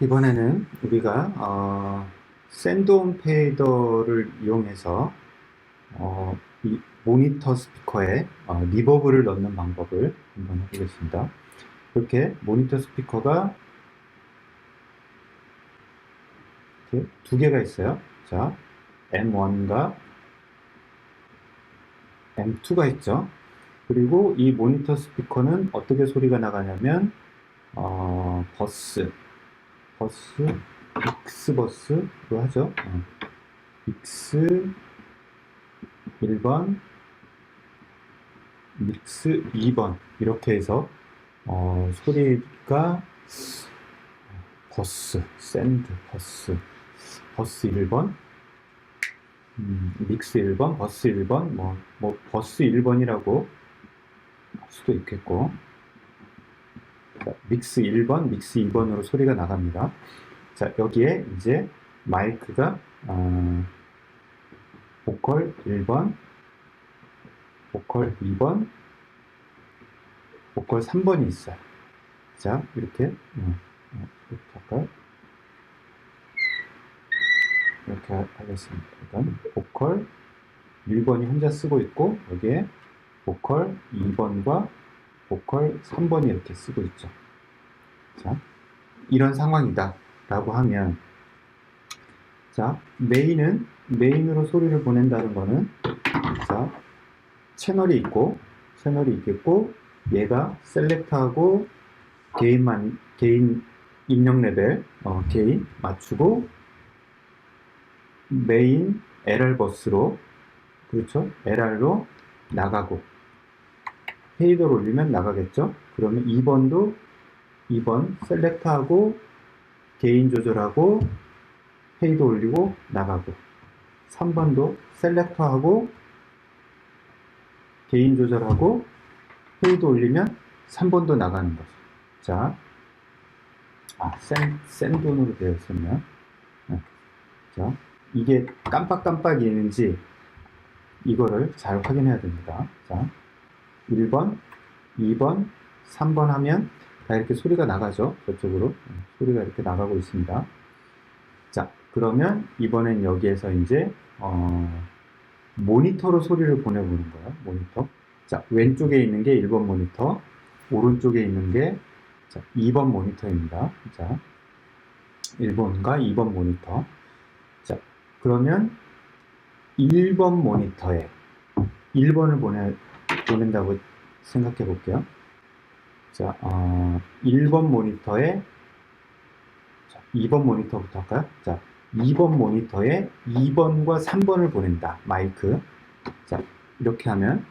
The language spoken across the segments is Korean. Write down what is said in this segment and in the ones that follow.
이번에는 우리가 어, 샌드온 페이더를 이용해서 어, 이 모니터 스피커에 어, 리버브를 넣는 방법을 한번 해보겠습니다. 이렇게 모니터 스피커가 이렇게 두 개가 있어요. 자, M1과 M2가 있죠. 그리고 이 모니터 스피커는 어떻게 소리가 나가냐면 어, 버스 버스, 빅스버스로 하죠. 어. 빅스 1번, 믹스 2번. 이렇게 해서 어, 소리가 버스, 샌드, 버스, 버스 1번, 음, 믹스 1번, 버스 1번, 뭐, 뭐 버스 1번이라고 할 수도 있겠고. 자, 믹스 1번, 믹스 2번으로 소리가 나갑니다. 자, 여기에 이제 마이크가 어, 보컬 1번, 보컬 2번, 보컬 3번이 있어요. 자, 이렇게 어, 어, 이렇게 할까요? 이렇게 하- 하겠습니다. 일단 보컬 1번이 혼자 쓰고 있고 여기에 보컬 2번과 보컬 3번이 이렇게 쓰고 있죠. 자, 이런 상황이다. 라고 하면, 자, 메인은, 메인으로 소리를 보낸다는 거는, 자, 채널이 있고, 채널이 있겠고, 얘가 셀렉트하고, 개인만, 개인 입력 레벨, 어, 개인 맞추고, 메인 LR 버스로, 그렇죠? LR로 나가고, 페이더를 올리면 나가겠죠? 그러면 2번도 2번 셀렉트하고 개인 조절하고 페이더 올리고 나가고 3번도 셀렉트하고 개인 조절하고 페이더 올리면 3번도 나가는 거죠. 자, 아, 센, 센 돈으로 되어 있었네요. 네. 자, 이게 깜빡깜빡이는지 이거를 잘 확인해야 됩니다. 자, 1번, 2번, 3번 하면 다 이렇게 소리가 나가죠. 저쪽으로. 네, 소리가 이렇게 나가고 있습니다. 자, 그러면 이번엔 여기에서 이제, 어, 모니터로 소리를 보내보는 거예요. 모니터. 자, 왼쪽에 있는 게 1번 모니터, 오른쪽에 있는 게 자, 2번 모니터입니다. 자, 1번과 2번 모니터. 자, 그러면 1번 모니터에 1번을 보내, 보낸다고 생각해 볼게요. 자, 어, 1번 모니터에 자, 2번 모니터부터 할까요? 자, 2번 모니터에 2번과 3번을 보낸다. 마이크. 자, 이렇게 하면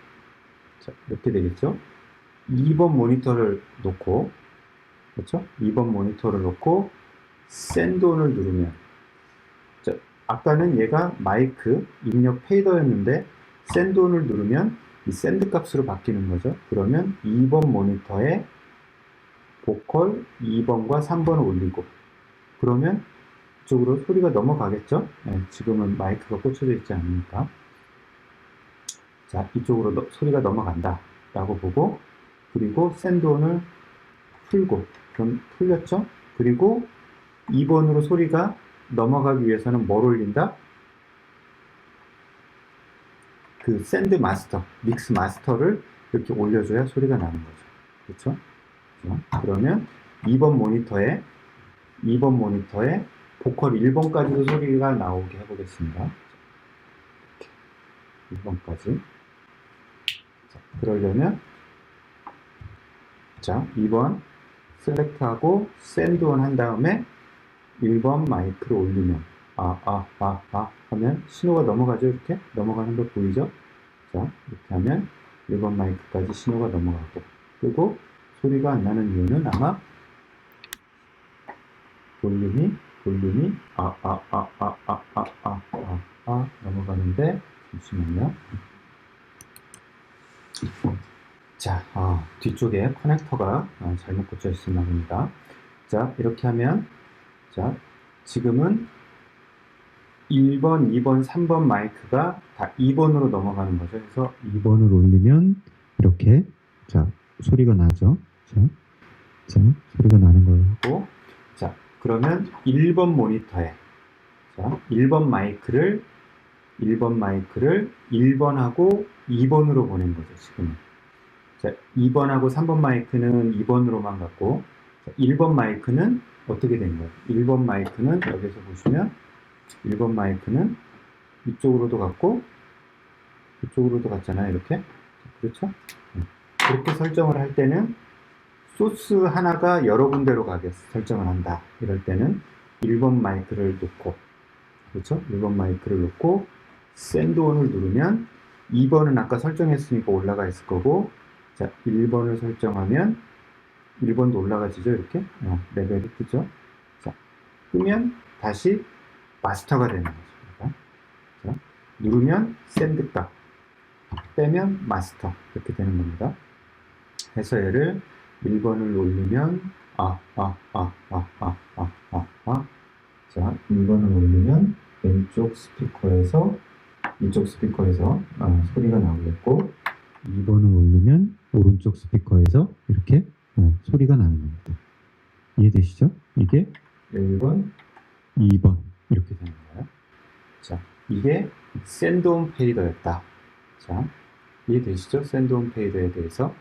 자, 이렇게 되겠죠? 2번 모니터를 놓고 그렇죠? 2번 모니터를 놓고 샌돈을 누르면 자, 아까는 얘가 마이크 입력 페이더였는데 샌돈을 누르면 이 샌드 값으로 바뀌는 거죠. 그러면 2번 모니터에 보컬 2번과 3번을 올리고 그러면 이쪽으로 소리가 넘어가겠죠. 네, 지금은 마이크가 꽂혀져 있지 않으니까 자 이쪽으로 너- 소리가 넘어간다 라고 보고 그리고 샌드온을 풀고 그럼 풀렸죠. 그리고 2번으로 소리가 넘어가기 위해서는 뭘 올린다? 그 샌드 마스터, 믹스 마스터를 이렇게 올려줘야 소리가 나는 거죠. 그렇죠? 자, 그러면 2번 모니터에 2번 모니터에 보컬 1번까지도 소리가 나오게 해보겠습니다. 이렇게 1번까지. 자, 그러려면 자, 2번 셀렉트하고 샌드 온 한 다음에 1번 마이크를 올리면 아, 아, 아, 아 하면 신호가 넘어가죠. 이렇게 넘어가는 거 보이죠? 자, 이렇게 하면 1번 마이크까지 신호가 넘어가고 그리고 소리가 안 나는 이유는 아마 볼륨이 볼륨이 아, 아, 아, 아, 아, 아, 아, 아, 아 넘어가는데 잠시만요. 자, 어, 뒤쪽에 커넥터가 어, 잘못 꽂혀 있었나 봅니다. 자, 이렇게 하면 자, 지금은 1번, 2번, 3번 마이크가 다 2번으로 넘어가는 거죠. 그래서 2번을 올리면 이렇게 자 소리가 나죠. 자, 자 소리가 나는 걸로 하고 자 그러면 1번 모니터에 자, 1번 마이크를 1번 마이크를 1번하고 2번으로 보낸 거죠, 지금은. 자, 2번하고 3번 마이크는 2번으로만 갔고, 자, 1번 마이크는 어떻게 된 거예요? 1번 마이크는 여기서 보시면 1번 마이크는 이쪽으로도 갔고, 이쪽으로도 갔잖아요, 이렇게. 그렇죠? 네. 그렇게 설정을 할 때는 소스 하나가 여러 군데로 가게 설정을 한다. 이럴 때는 1번 마이크를 놓고, 그렇죠? 1번 마이크를 놓고, 샌드온을 누르면 2번은 아까 설정했으니까 올라가 있을 거고, 자, 1번을 설정하면 1번도 올라가지죠, 이렇게? 어, 레벨이 뜨죠? 자, 끄면 다시 마스터가 되는 거죠. 자, 누르면 샌드값, 빼면 마스터. 이렇게 되는 겁니다. 해서 얘를 1번을 올리면 아, 아, 아, 아, 아, 아, 아, 아. 자, 2번을 올리면 왼쪽 스피커에서 이쪽 스피커에서 아, 소리가 나오겠고 2번을 올리면 오른쪽 스피커에서 이렇게 어, 소리가 나는 겁니다. 이해되시죠? 이게 1번, 2번 이렇게 되는 거예요. 자, 이게 샌드온 페이더였다. 자, 이해되시죠? 샌드온 페이더에 대해서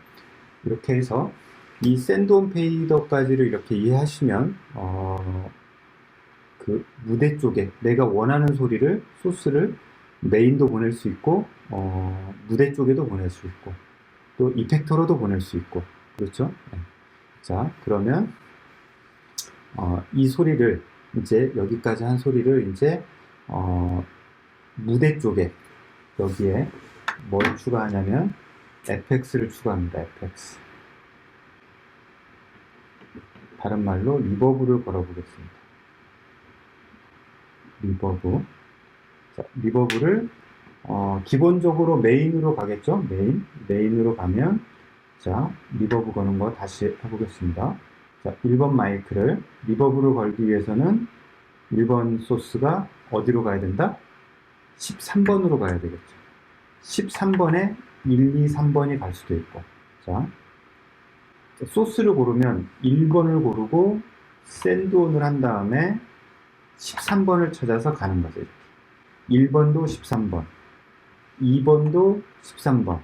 이렇게 해서 이 샌드온 페이더까지를 이렇게 이해하시면 어, 그 무대 쪽에 내가 원하는 소리를 소스를 메인도 보낼 수 있고 어, 무대 쪽에도 보낼 수 있고 또 이펙터로도 보낼 수 있고 그렇죠? 네. 자 그러면 어, 이 소리를 이제 여기까지 한 소리를 이제 어, 무대 쪽에 여기에 뭘 추가하냐면 FX를 추가합니다. FX 다른 말로 리버브를 걸어보겠습니다. 리버브 자, 리버브를 어, 기본적으로 메인으로 가겠죠? 메인. 메인으로 가면, 자, 리버브 거는 거 다시 해보겠습니다. 자, 1번 마이크를, 리버브를 걸기 위해서는 1번 소스가 어디로 가야 된다? 13번으로 가야 되겠죠. 13번에 1, 2, 3번이 갈 수도 있고. 자, 자, 소스를 고르면 1번을 고르고 샌드온을 한 다음에 13번을 찾아서 가는 거죠. 이렇게. 1번도 13번, 2번도 13번,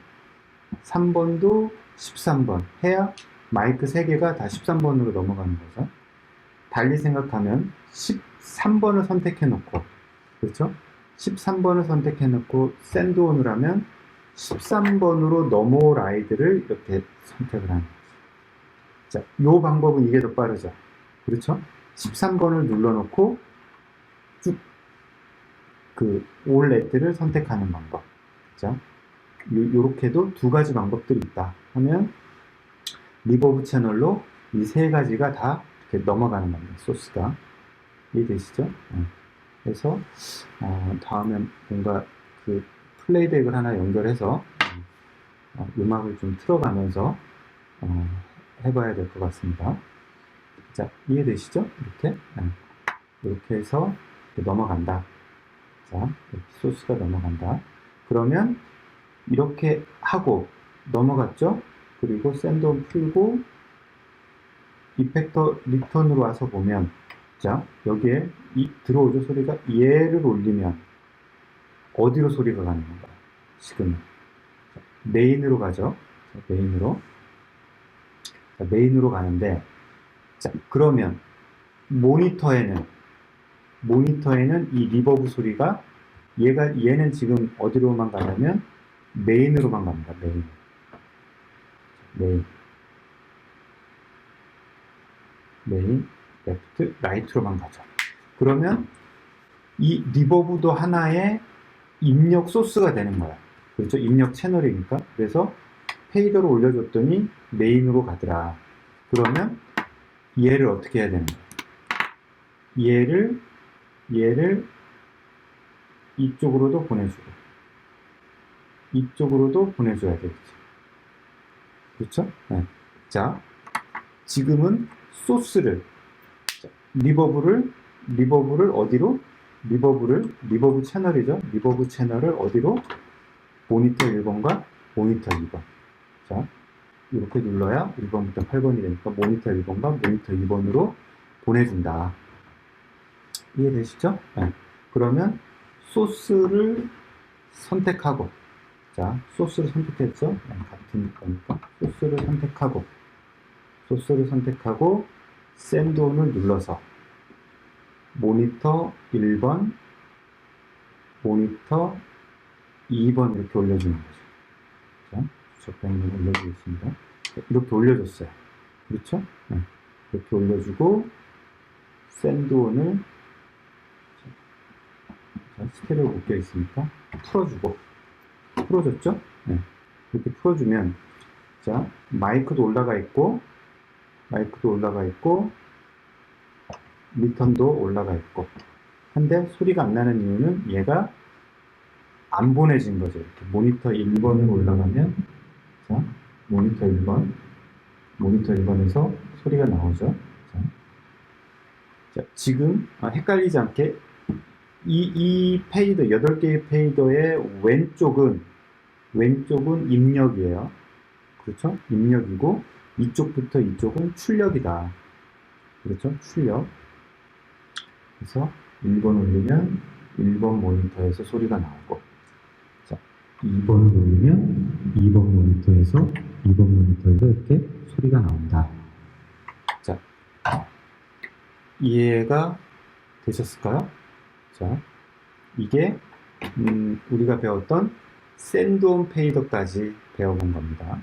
3번도 13번 해야 마이크 3개가 다 13번으로 넘어가는 거죠. 달리 생각하면 13번을 선택해 놓고, 그렇죠? 13번을 선택해 놓고 샌드온을 하면 13번으로 넘어올 아이들을 이렇게 선택을 거죠. 자, 요 방법은 이게 더 빠르죠. 그렇죠? 13번을 눌러놓고 쭉 그 올 레트를 선택하는 방법. 자, 요렇게도 두 가지 방법들이 있다 하면 리버브 채널로 이 세 가지가 다 이렇게 넘어가는 겁니다. 소스가 이해되시죠? 네. 그래서 어, 다음에 뭔가 그 플레이백을 하나 연결해서 어, 음악을 좀 틀어가면서 어, 해봐야 될 것 같습니다. 자, 이해되시죠? 이렇게 네. 이렇게 해서 넘어간다. 자, 소스가 넘어간다. 그러면 이렇게 하고 넘어갔죠? 그리고 샌드온 풀고 이펙터 리턴으로 와서 보면 자 여기에 이 들어오죠 소리가 얘를 올리면 어디로 소리가 가는 건가 지금 메인으로 가죠 자, 메인으로 자, 메인으로 가는데 자 그러면 모니터에는 모니터에는 이 리버브 소리가 얘가 얘는 지금 어디로만 가냐면 메인으로만 갑니다. 메인. 메인. 메인, 레프트, 라이트로만 가죠. 그러면 이 리버브도 하나의 입력 소스가 되는 거야. 그렇죠? 입력 채널이니까. 그래서 페이더를 올려줬더니 메인으로 가더라. 그러면 얘를 어떻게 해야 되는 거야? 얘를, 얘를 이쪽으로도 보내주고, 이쪽으로도 보내줘야 되겠죠. 그렇죠? 네. 자, 지금은 소스를, 자, 리버브를, 리버브를 어디로? 리버브를, 리버브 채널이죠. 리버브 채널을 어디로? 모니터 1번과 모니터 2번. 자, 이렇게 눌러야 1번부터 8번이 되니까 모니터 1번과 모니터 2번으로 보내준다. 이해되시죠? 네. 그러면 소스를 선택하고 자 소스를 선택했죠? 네, 같은 거니까 소스를 선택하고 소스를 선택하고 샌드 온을 눌러서 모니터 1번 모니터 2번 이렇게 올려주는 거죠. 자, 적당히 올려주겠습니다. 이렇게 올려줬어요. 그렇죠? 네. 이렇게 올려주고 샌드온을 자, 스케일을 묶여 있으니까 풀어주고 풀어줬죠? 네. 이렇게 풀어주면 자 마이크도 올라가 있고 마이크도 올라가 있고 리턴도 올라가 있고 한데 소리가 안 나는 이유는 얘가 안 보내진 거죠. 이렇게 모니터 1번으로 올라가면 자 모니터 1번 모니터 1번에서 소리가 나오죠. 자, 자, 지금 아, 헷갈리지 않게 이, 이 페이더 8개의 페이더의 왼쪽은 왼쪽은 입력이에요. 그렇죠? 입력이고 이쪽부터 이쪽은 출력이다. 그렇죠? 출력. 그래서 1번 올리면 1번 모니터에서 소리가 나오고 자, 2번을 올리면 2번 모니터에서 2번 모니터에서 이렇게 소리가 나온다. 자, 이해가 되셨을까요? 자, 이게 음, 우리가 배웠던 샌드온 페이더까지 배워본 겁니다.